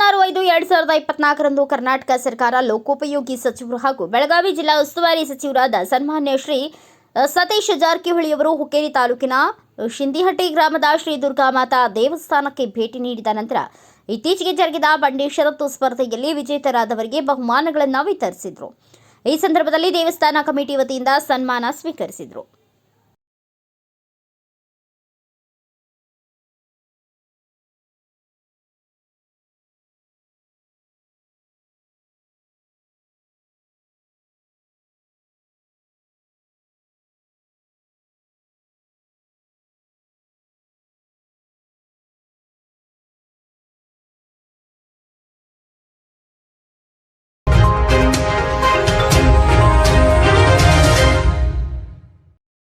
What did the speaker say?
ಸಾವಿರದ ಇಪ್ಪತ್ನಾಲ್ಕರಂದು ಕರ್ನಾಟಕ ಸರ್ಕಾರ ಲೋಕೋಪಯೋಗಿ ಸಚಿವರು ಹಾಗೂ ಬೆಳಗಾವಿ ಜಿಲ್ಲಾ ಉಸ್ತುವಾರಿ ಸಚಿವರಾದ ಸನ್ಮಾನ್ಯ ಶ್ರೀ ಸತೀಶ್ ಜಾರಕಿಹೊಳಿಯವರು ಹುಕ್ಕೇರಿ ತಾಲೂಕಿನ ಶಿಂದಿಹಟ್ಟಿ ಗ್ರಾಮದ ಶ್ರೀ ದುರ್ಗಾಮಾತಾ ದೇವಸ್ಥಾನಕ್ಕೆ ಭೇಟಿ ನೀಡಿದ ನಂತರ ಇತ್ತೀಚೆಗೆ ಜರುಗಿದ ಬಂಡಿ ಷರತ್ತು ಸ್ಪರ್ಧೆಯಲ್ಲಿ ವಿಜೇತರಾದವರಿಗೆ ಬಹುಮಾನಗಳನ್ನು ವಿತರಿಸಿದರು. ಈ ಸಂದರ್ಭದಲ್ಲಿ ದೇವಸ್ಥಾನ ಕಮಿಟಿ ವತಿಯಿಂದ ಸನ್ಮಾನ ಸ್ವೀಕರಿಸಿದರು.